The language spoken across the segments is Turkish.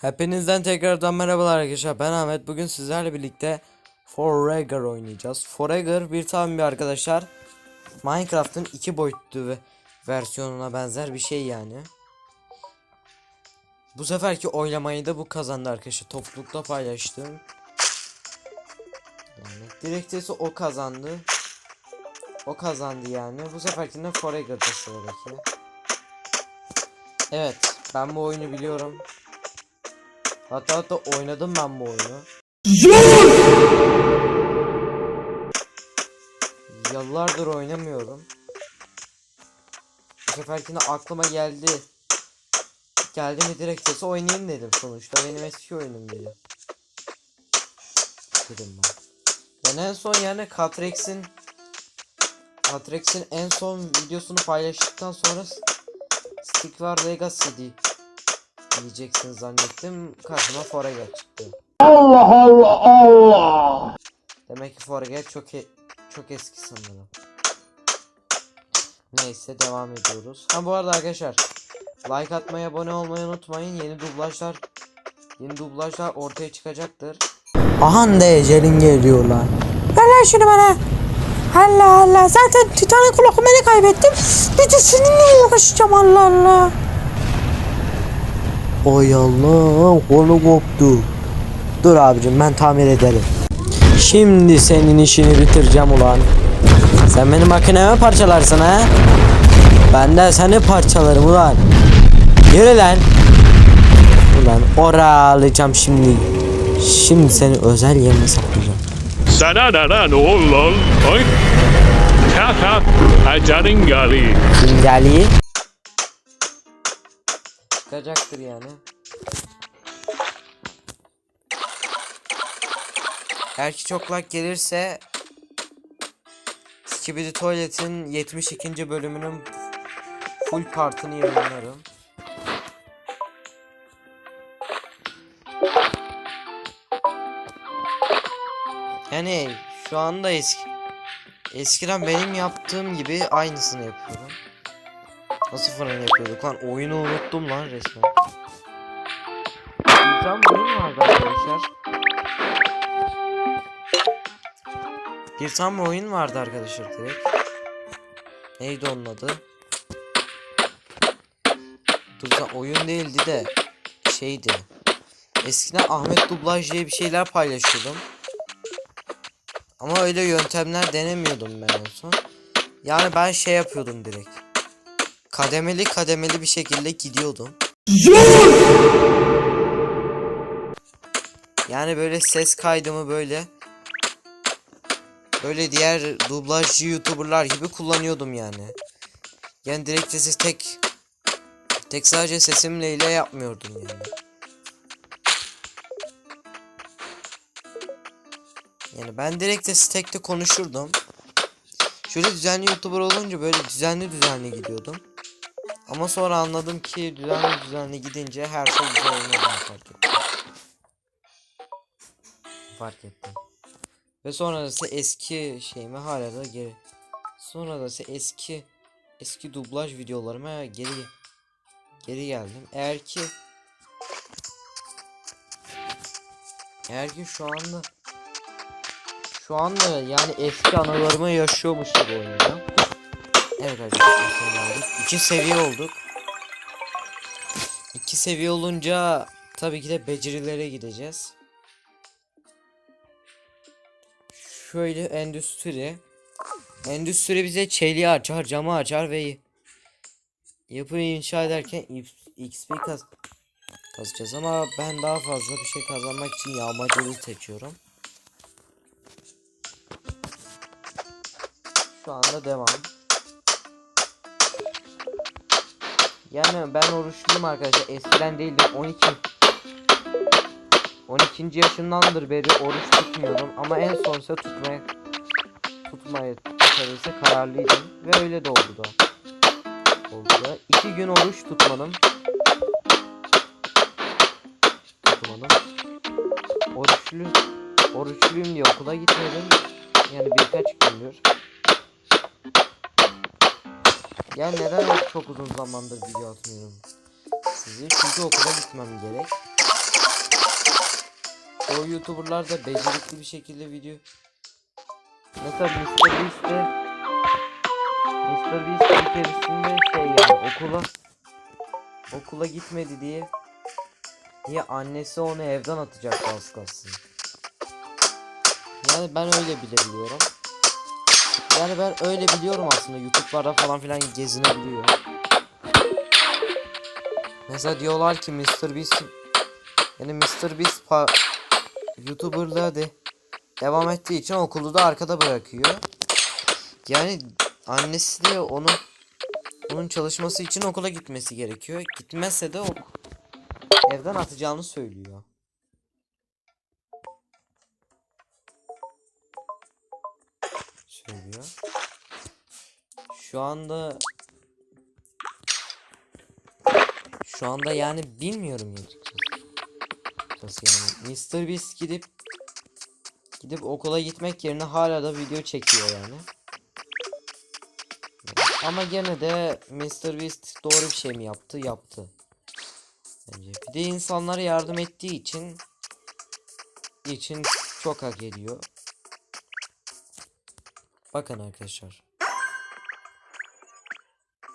Hepinizden tekrardan merhabalar arkadaşlar. Ben Ahmet. Bugün sizlerle birlikte Forever oynayacağız. Forever bir tabi bir arkadaşlar. Minecraft'ın iki boyutlu ve versiyonuna benzer bir şey yani. Bu seferki oylamayı da bu kazandı arkadaşlar. Toplulukta paylaştım. Yani direktesi o kazandı. O kazandı yani. Bu seferkinde Forever'da sıradaki. Evet. Ben bu oyunu biliyorum. Hatta hatta oynadım ben bu oyunu. Yıllardır oynamıyorum. Bu seferkinde aklıma geldi. Geldi mi direkt sesi oynayayım dedim sonuçta. Benim eski oyunum dedi. Dedim ben. Ben en son yani Catrex'in Catrex'in en son videosunu paylaştıktan sonra Stick War Legacy diye diyeceksin zannettim. Karşıma Forever çıktı. Allah Allah Allah. Demek ki Forever çok e- çok eski sanırım. Neyse devam ediyoruz. Ha bu arada arkadaşlar like atmayı, abone olmayı unutmayın. Yeni dublajlar yeni dublajlar ortaya çıkacaktır. Ahan de ecelin geliyor lan. Ver lan şunu bana. Allah Allah. Zaten Titanic beni kaybettim. Bir de seninle uğraşacağım Allah Allah. Oy Allah kolu koptu. Dur abicim ben tamir ederim. Şimdi senin işini bitireceğim ulan. Sen benim makinemi parçalarsın ha? Ben de seni parçalarım ulan. Yürü lan. Ulan ora alacağım şimdi. Şimdi seni özel yerine saklayacağım. Sana ne lan oğlum? Oy. Kaka acanın gali. Günceli. Çıkacaktır yani. Eğer ki çok like gelirse Skibidi Tuvalet'in 72. bölümünün full partını yayınlarım. Yani şu anda eski eskiden benim yaptığım gibi aynısını yapıyorum. Nasıl fırın yapıyorduk lan? Oyunu unuttum lan resmen. Bir tane oyun vardı arkadaşlar. Bir tane oyun vardı arkadaşlar direkt. Neydi onun adı? Dur oyun değildi de şeydi. Eskiden Ahmet Dublaj diye bir şeyler paylaşıyordum. Ama öyle yöntemler denemiyordum ben en son. Yani ben şey yapıyordum direkt. Kademeli kademeli bir şekilde gidiyordum. Yani böyle ses kaydımı böyle böyle diğer dublajcı youtuberlar gibi kullanıyordum yani. Yani direkt sesi tek tek sadece sesimle ile yapmıyordum yani. Yani ben direkt de tekte konuşurdum. Şöyle düzenli youtuber olunca böyle düzenli düzenli gidiyordum. Ama sonra anladım ki düzenli düzenli gidince her şey güzel ben fark ettim. Fark ettim. Ve sonra ise eski şeyime hala da geri. Sonra da ise eski eski dublaj videolarıma geri geri geldim. Eğer ki eğer ki şu anda şu anda yani eski anılarımı yaşıyormuş gibi oynuyorum. Evet arkadaşlar sonra geldik. İki seviye olduk. İki seviye olunca tabii ki de becerilere gideceğiz. Şöyle endüstri. Endüstri bize çeliği açar, camı açar ve yapıyı inşa ederken XP kaz kazacağız ama ben daha fazla bir şey kazanmak için yağmacılığı seçiyorum. Şu anda devam. Yani ben oruçluyum arkadaşlar. Eskiden değildim. 12 12. yaşımdandır beri oruç tutmuyorum ama en son ise tutmaya tutmaya ise kararlıydım ve öyle de oldu da. Oldu da. İki gün oruç tutmadım. Tutmadım. Oruçlu oruçluyum diye okula gitmedim. Yani birkaç gündür. Ya neden çok uzun zamandır video atmıyorum sizi? Çünkü okula gitmem gerek. o YouTuber'lar da becerikli bir şekilde video Mesela Mr. Beast'te Mr. Beast bir keresinde şey yani okula okula gitmedi diye diye annesi onu evden atacaktı az kalsın. Yani ben öyle bile biliyorum. Yani ben öyle biliyorum aslında YouTube'larda falan filan gezinebiliyor. Mesela diyorlar ki Mr. Beast yani Mr. Beast pa YouTuber'lığa de devam ettiği için okulu da arkada bırakıyor. Yani annesi de onu onun çalışması için okula gitmesi gerekiyor. Gitmezse de o evden atacağını söylüyor. Söylüyor. Şu anda şu anda yani bilmiyorum açıkçası. Açıkçası yani Mr. Beast gidip gidip okula gitmek yerine hala da video çekiyor yani. Ama gene de Mr. Beast doğru bir şey mi yaptı? Yaptı. Bence. Bir de insanlara yardım ettiği için için çok hak ediyor. Bakın arkadaşlar.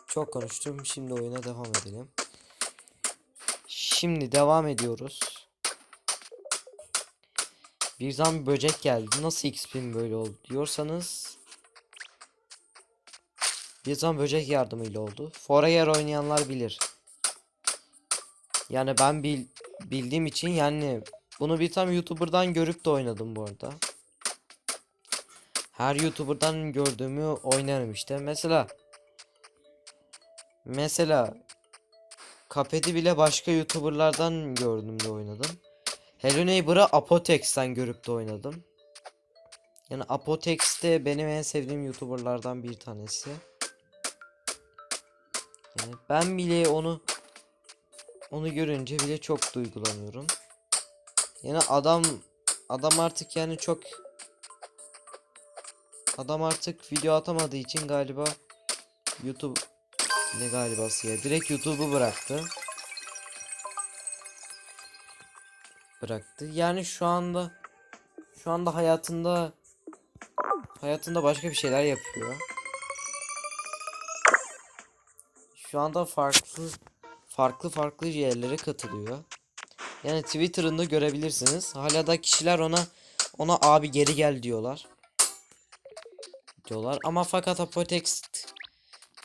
Çok konuştum. Şimdi oyuna devam edelim. Şimdi devam ediyoruz. Bir zaman böcek geldi. Nasıl XP'm böyle oldu diyorsanız bir zaman böcek yardımıyla oldu. Forager oynayanlar bilir. Yani ben bil, bildiğim için yani bunu bir tam YouTuber'dan görüp de oynadım bu arada. Her YouTuber'dan gördüğümü oynarım işte. Mesela mesela Cuphead'i bile başka YouTuber'lardan gördüm de oynadım. Hello Neighbor'ı Apotex'ten görüp de oynadım. Yani Apotex de benim en sevdiğim YouTuber'lardan bir tanesi. Yani ben bile onu onu görünce bile çok duygulanıyorum. Yani adam adam artık yani çok adam artık video atamadığı için galiba YouTube ne galibası ya direkt YouTube'u bıraktı. Bıraktı. Yani şu anda şu anda hayatında hayatında başka bir şeyler yapıyor. Şu anda farklı farklı farklı yerlere katılıyor. Yani Twitter'ında görebilirsiniz. Hala da kişiler ona ona abi geri gel diyorlar. Diyorlar ama fakat Apotex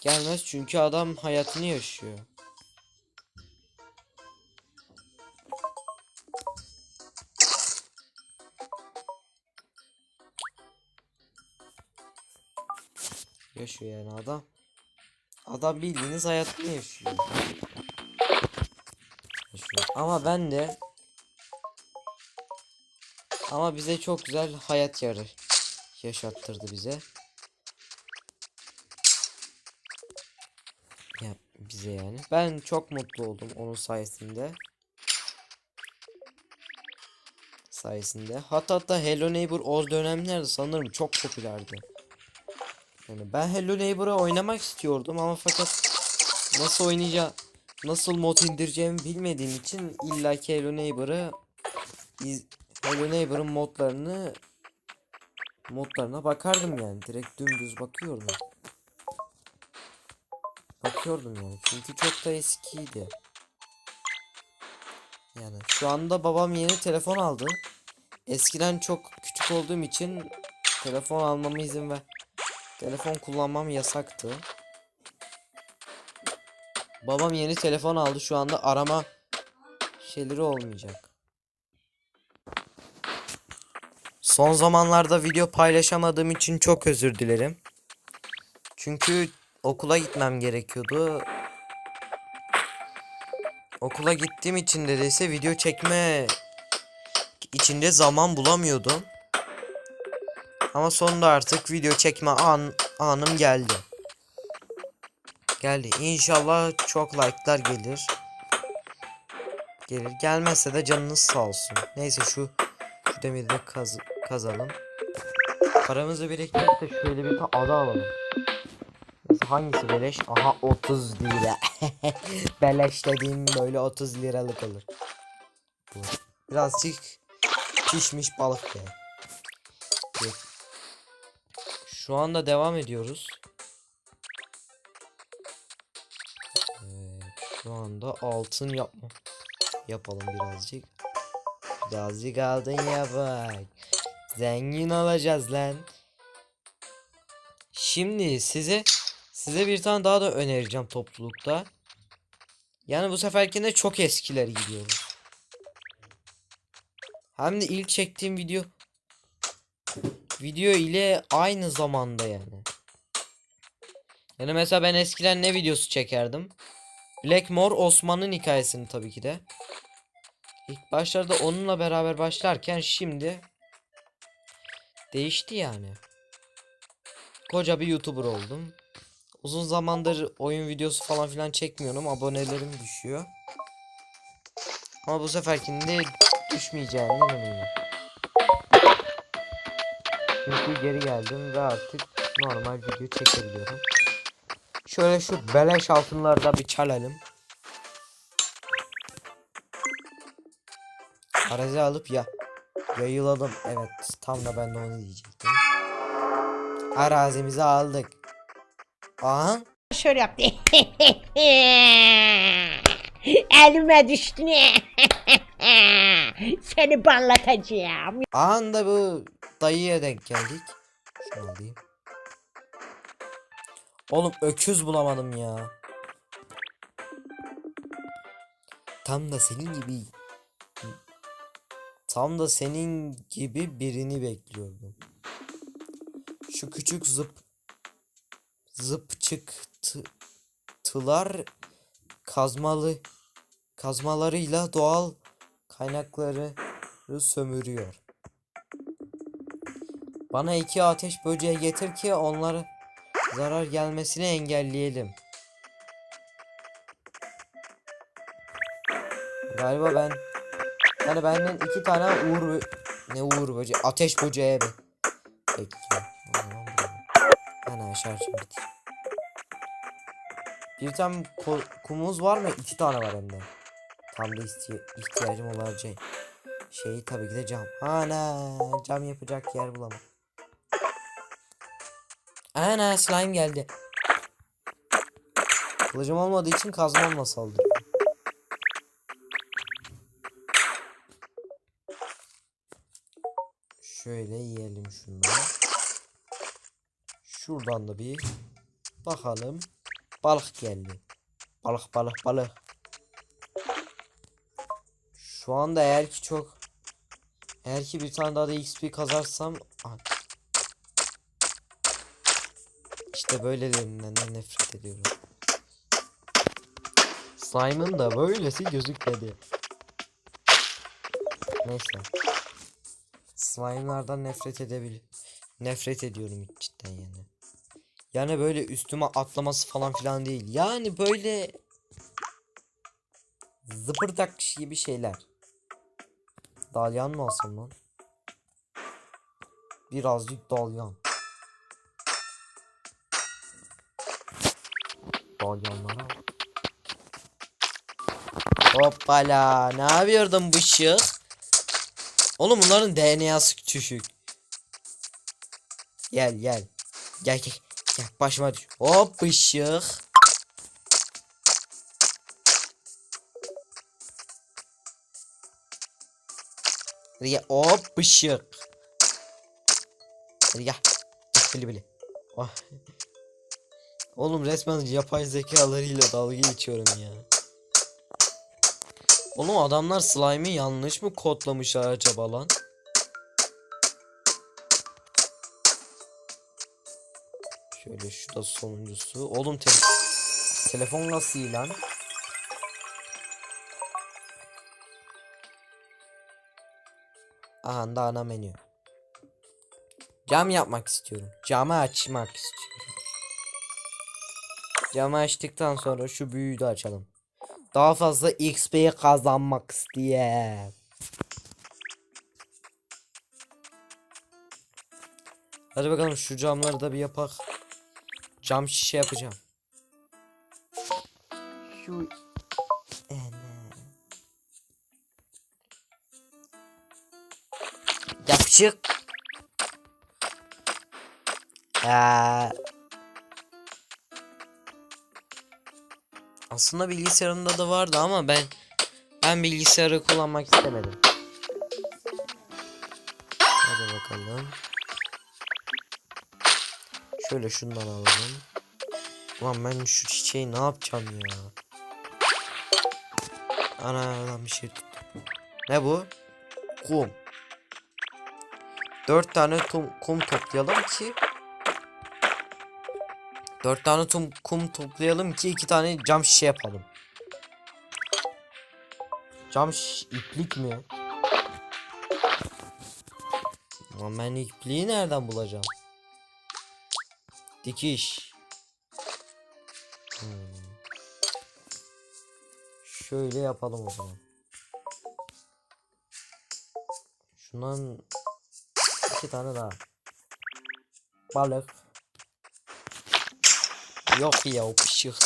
gelmez çünkü adam hayatını yaşıyor. Yaşıyor yani adam. Adam bildiğiniz hayatını yaşıyor. yaşıyor. Ama ben de ama bize çok güzel hayat yarı yaşattırdı bize. Ya bize yani. Ben çok mutlu oldum onun sayesinde. Sayesinde. Hatta hatta Hello Neighbor o dönemlerde sanırım çok popülerdi. Yani ben Hello Neighbor'ı oynamak istiyordum ama fakat nasıl oynayacağım, nasıl mod indireceğimi bilmediğim için illaki Hello Neighbor'ı Hello Neighbor'ın modlarını modlarına bakardım yani. Direkt dümdüz bakıyordum. Bakıyordum yani. Çünkü çok da eskiydi. Yani şu anda babam yeni telefon aldı. Eskiden çok küçük olduğum için telefon almama izin ver. Telefon kullanmam yasaktı. Babam yeni telefon aldı. Şu anda arama şeyleri olmayacak. Son zamanlarda video paylaşamadığım için çok özür dilerim. Çünkü okula gitmem gerekiyordu. Okula gittiğim için de ise video çekme içinde zaman bulamıyordum. Ama sonunda artık video çekme an anım geldi. Geldi. İnşallah çok like'lar gelir. Gelir. Gelmezse de canınız sağ olsun. Neyse şu şu demiri de kaz kazalım. Paramızı biriktirip de şöyle bir ada alalım. Hangisi beleş? Aha 30 lira. beleş dediğim böyle 30 liralık olur. Bu. Birazcık Pişmiş balık be. Şu anda devam ediyoruz. Evet, şu anda altın yapma. Yapalım birazcık. Birazcık altın yapak. Zengin olacağız lan. Şimdi size size bir tane daha da önereceğim toplulukta. Yani bu seferkinde çok eskileri gidiyoruz. Hem de ilk çektiğim video video ile aynı zamanda yani. Yani mesela ben eskiden ne videosu çekerdim? Blackmore Osman'ın hikayesini tabii ki de. İlk başlarda onunla beraber başlarken şimdi değişti yani. Koca bir YouTuber oldum. Uzun zamandır oyun videosu falan filan çekmiyorum. Abonelerim düşüyor. Ama bu seferkinde düşmeyeceğinden eminim. Çünkü geri geldim ve artık normal video çekebiliyorum. Şöyle şu beleş altınlarda bir çalalım. Arazi alıp ya yayıladım. Evet tam da ben de onu diyecektim. Arazimizi aldık. Aha Şöyle yaptı. Elime düştü. Seni banlatacağım. Anda bu dayıya denk geldik. Şunu alayım. Oğlum öküz bulamadım ya. Tam da senin gibi Tam da senin gibi birini bekliyordum. Şu küçük zıp zıpçıktılar kazmalı kazmalarıyla doğal kaynakları sömürüyor. Bana iki ateş böceği getir ki onlara zarar gelmesini engelleyelim. Galiba ben yani benden iki tane uğur ne uğur böceği ateş böceği be. Bekliyorum. Şarjım bitti. Bir tane kumumuz var mı? İki tane var hem. Tam da isti- ihtiyacım olacak şey tabii ki de cam. Ana cam yapacak yer bulamam. Ana slime geldi. Kılıcım olmadığı için kazmamla saldırıyor. Şöyle yiyelim şunları. Şuradan da bir bakalım. Balık geldi. Balık balık balık. Şu anda eğer ki çok eğer ki bir tane daha da XP kazarsam işte böylelerinden de nefret ediyorum. Slime'ın da böylesi gözükmedi. Neyse. Slime'lardan nefret edebilir. Nefret ediyorum cidden yani. Yani böyle üstüme atlaması falan filan değil. Yani böyle zıpırdak gibi şeyler. Dalyan mı alsam lan? Birazcık dalyan. Dalyanlara al. Hoppala ne yapıyordun bu şık? Oğlum bunların DNA'sı düşük. Gel gel. Gel gel. Gel başıma düş. Hop ışık. Hadi gel. Hop ışık. Hadi bili bili. Oh. Oğlum resmen yapay zekalarıyla dalga geçiyorum ya. Oğlum adamlar slime'ı yanlış mı kodlamışlar acaba lan? Şöyle şu da sonuncusu. Oğlum te telefon nasıl iyi lan? Aha da ana menü. Cam yapmak istiyorum. Camı açmak istiyorum. Camı açtıktan sonra şu büyüyü de açalım. Daha fazla XP kazanmak isteyen. Hadi bakalım şu camları da bir yapak. Cam şişe yapacağım. Şu Ene. Çık. Ee, aslında bilgisayarımda da vardı ama ben ben bilgisayarı kullanmak istemedim. Hadi bakalım. Şöyle şundan alalım. Ulan ben şu çiçeği ne yapacağım ya? Ana lan bir şey tuttum. Ne bu? Kum. Dört tane kum, kum toplayalım ki Dört tane tum, kum toplayalım ki iki tane cam şişe yapalım. Cam şiş, iplik mi? Ama ben ipliği nereden bulacağım? Dikiş. Hmm. Şöyle yapalım o zaman. Şundan iki tane daha. Balık. Yok ya o pışık.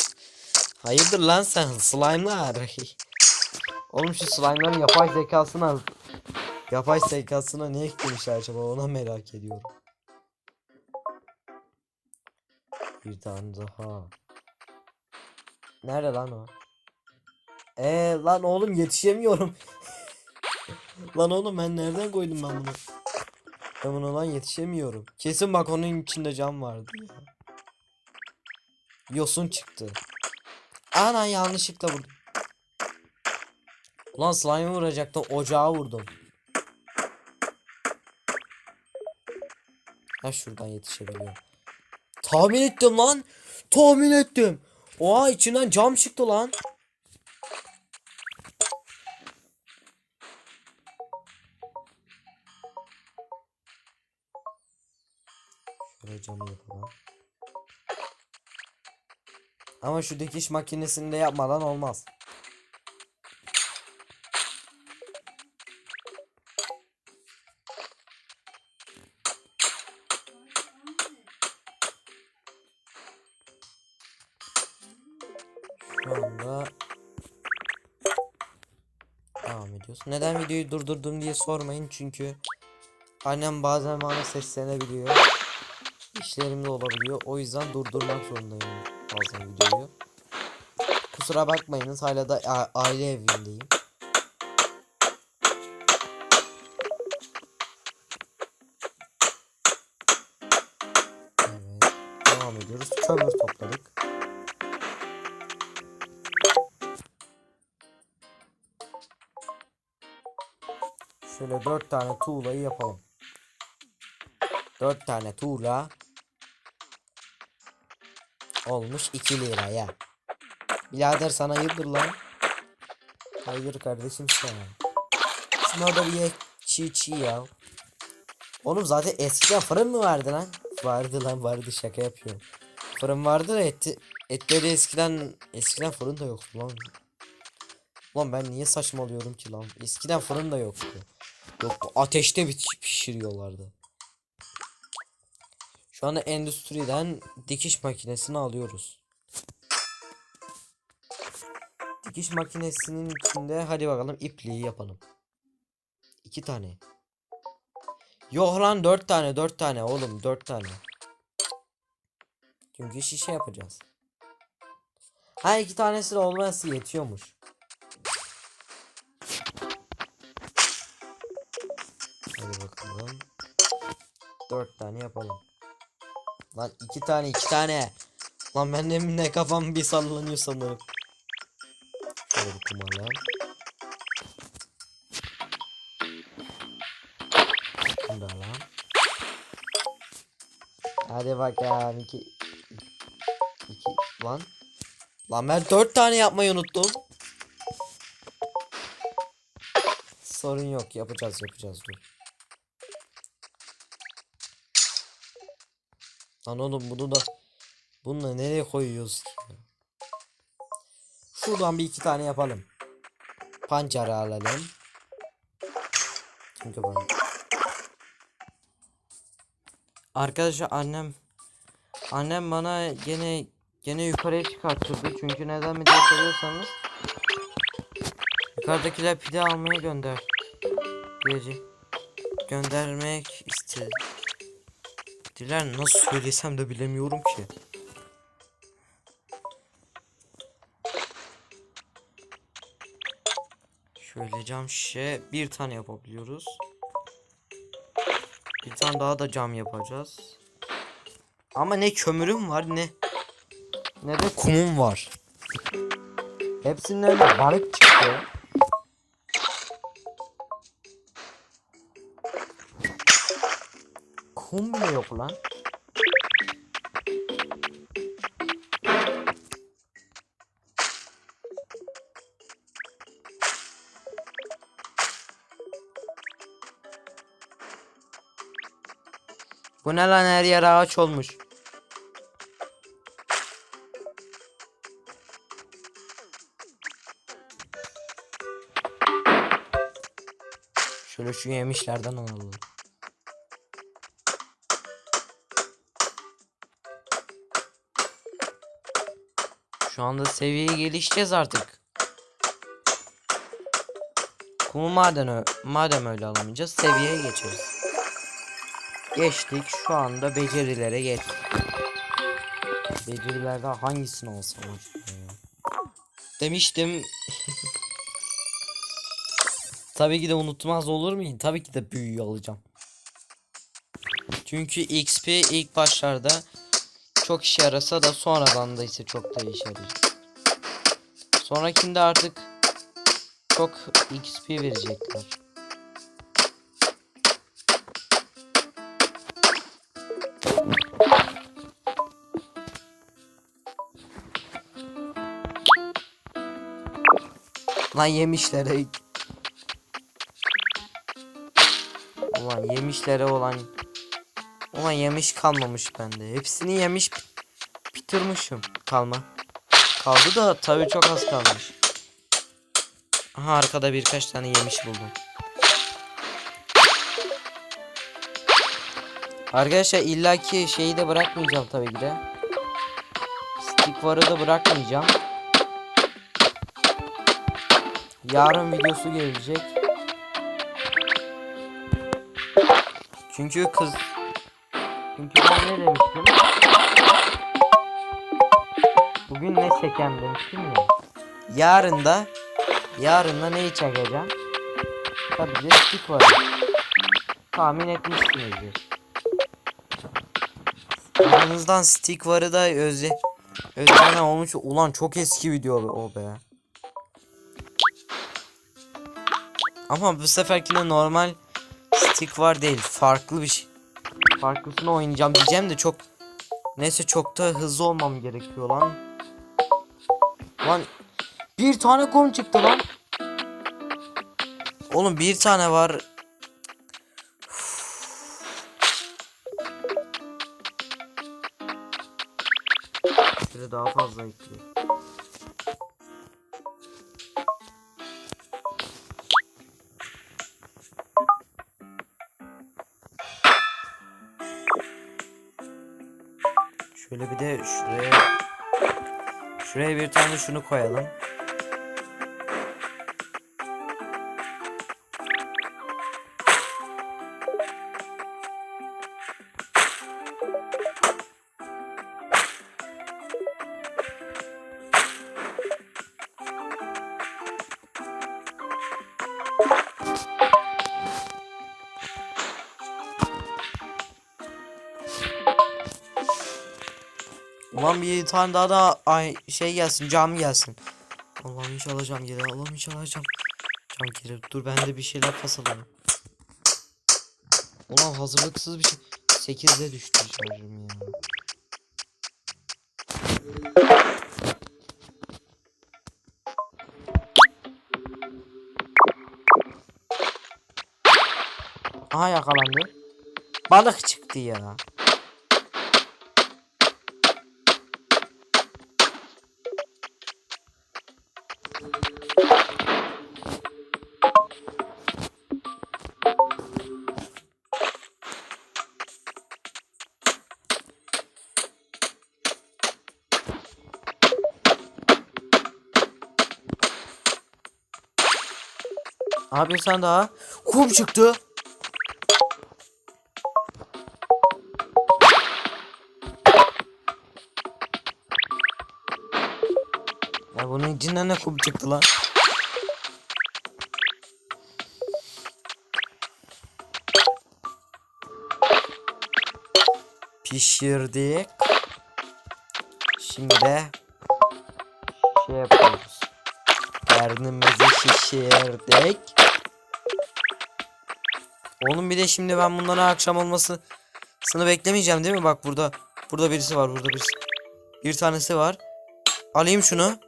Hayırdır lan sen slime'lar. Oğlum şu slime'ların yapay zekasına yapay zekasına ne eklemişler acaba ona merak ediyorum. Bir tane daha. Nerede lan o? Ee lan oğlum yetişemiyorum. lan oğlum ben nereden koydum ben bunu? Ben buna lan yetişemiyorum. Kesin bak onun içinde cam vardı. Yosun çıktı. Ana yanlışlıkla vurdum. Ulan slime vuracaktım ocağa vurdum. Ha şuradan yetişebiliyorum. Tahmin ettim lan. Tahmin ettim. Oha içinden cam çıktı lan. Şöyle camı yapalım. Ama şu dikiş makinesinde yapmadan olmaz. Neden videoyu durdurdum diye sormayın çünkü annem bazen bana seslenebiliyor. İşlerim de olabiliyor. O yüzden durdurmak zorundayım bazen videoyu. Kusura bakmayınız hala da aile evindeyim. Evet. Devam ediyoruz. Kömür topladık. Şöyle dört tane tuğlayı yapalım. Dört tane tuğla olmuş 2 liraya. Birader sana hayırdır lan? Hayır kardeşim sana. Şuna da bir ye çiğ çiğ ya. Oğlum zaten eskiden fırın mı vardı lan? Vardı lan vardı şaka yapıyorum. Fırın vardı da eti, etleri eskiden eskiden fırın da yoktu lan. Lan ben niye saçmalıyorum ki lan? Eskiden fırın da yoktu. Yok ateşte piş- pişiriyorlardı. Şu anda endüstriden dikiş makinesini alıyoruz. Dikiş makinesinin içinde hadi bakalım ipliği yapalım. İki tane. Yok lan dört tane dört tane oğlum dört tane. Çünkü şişe yapacağız. Ha iki tanesi de olması yetiyormuş. Hadi bakalım. Dört tane yapalım. Lan iki tane iki tane. Lan ben de ne kafam bir sallanıyor sanırım. Şöyle bir kumarlayalım. Bunu da alalım. Hadi bakalım iki. iki lan. Lan ben dört tane yapmayı unuttum. Sorun yok yapacağız yapacağız dur. Lan oğlum bunu da bununla nereye koyuyoruz ki? Şuradan bir iki tane yapalım. Pancara alalım. Çünkü ben Arkadaşlar annem annem bana gene gene yukarıya çıkarttırdı. Çünkü neden mi diye soruyorsanız yukarıdakiler pide almaya gönder. Diyecek. göndermek istediler. Nasıl söylesem de bilemiyorum ki. Şöyle cam şişe bir tane yapabiliyoruz. Bir tane daha da cam yapacağız. Ama ne kömürüm var ne ne de kumum var. Hepsinden de balık çıktı. Kum bile yok lan. Bu ne lan her yer ağaç olmuş. Şöyle şu yemişlerden alalım. Şu anda seviyeye gelişeceğiz artık. Kumu madem, madem öyle alamayacağız seviyeye geçeriz. Geçtik şu anda becerilere geçtik. Becerilerde hangisini alsam? Demiştim. Tabii ki de unutmaz olur muyum? Tabii ki de büyüğü alacağım. Çünkü XP ilk başlarda çok işe yarasa da sonradan da ise çok da işe yarayacak. Sonrakinde artık çok XP verecekler. Lan yemişlere Ulan yemişlere olan Ulan yemiş kalmamış bende. Hepsini yemiş bitirmişim. Kalma. Kaldı da tabii çok az kalmış. Aha arkada birkaç tane yemiş buldum. Arkadaşlar illaki şeyi de bırakmayacağım tabii ki de. Stick varı da bırakmayacağım. Yarın videosu gelecek. Çünkü kız Çünkü ben ne demiştim? Bugün ne çeken demiştim ya. Yarın da yarın da neyi çekeceğim? Tabii ki var. Tahmin etmişsinizdir. Aranızdan stick varı da özle özleme olmuş. Ulan çok eski video o be. Ama bu seferkinde normal stick var değil. Farklı bir şey. Farklısını oynayacağım diyeceğim de çok Neyse çok da hızlı olmam gerekiyor lan. Lan bir tane kum çıktı lan. Oğlum bir tane var. Şöyle daha fazla ekliyor. Şöyle bir de şuraya Şuraya bir tane şunu koyalım. Ulan bir tane daha da ay şey gelsin cam gelsin. Allah'ım inşallah cam gelir. Allah'ım inşallah cam. Cam gelir. Dur ben de bir şeyler fasalayayım. Ulan hazırlıksız bir şey. 8'de düştü şarjım ya. Aha yakalandı. Balık çıktı ya. Abi insan daha. Kum çıktı. Ya bunun içinden ne kum çıktı lan? Pişirdik. Şimdi de şey yapıyoruz. Karnımızı şişirdik. Oğlum bir de şimdi ben bunlara akşam olmasını beklemeyeceğim değil mi? Bak burada burada birisi var burada birisi. Bir tanesi var. Alayım şunu.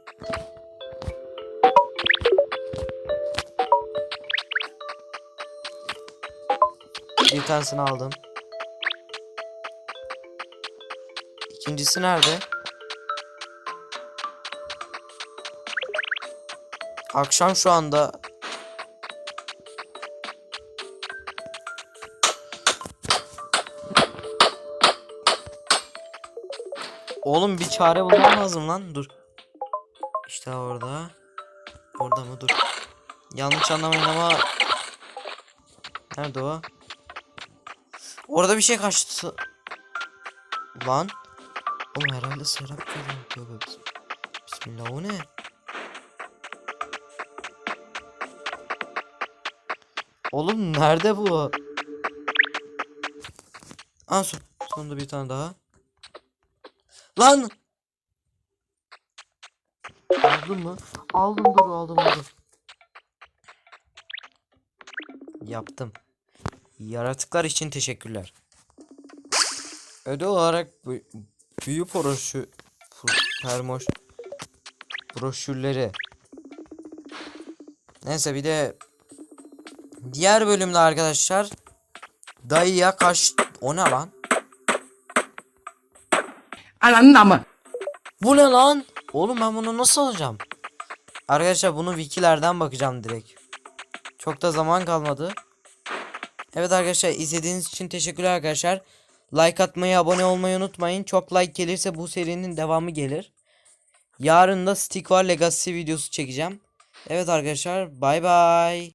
Bir tanesini aldım. İkincisi nerede? Akşam şu anda. Oğlum bir çare bulmam lazım lan. Dur. İşte orada. Orada mı? Dur. Yanlış anlamayın ama Nerede o? Orada bir şey kaçtı. Lan. Oğlum herhalde serap bis- Bismillah o ne? Oğlum nerede bu? Aa son, sonunda bir tane daha. Lan! Aldın mı? Aldım dur aldım aldım. Yaptım. Yaratıklar için teşekkürler. Ödül olarak bu büyü broşü permoş broşürleri. Neyse bir de diğer bölümde arkadaşlar dayıya kaç o ne lan? Ananın amı. Bu ne lan? Oğlum ben bunu nasıl alacağım? Arkadaşlar bunu wikilerden bakacağım direkt. Çok da zaman kalmadı. Evet arkadaşlar izlediğiniz için teşekkürler arkadaşlar. Like atmayı, abone olmayı unutmayın. Çok like gelirse bu serinin devamı gelir. Yarın da Stick War Legacy videosu çekeceğim. Evet arkadaşlar bay bay.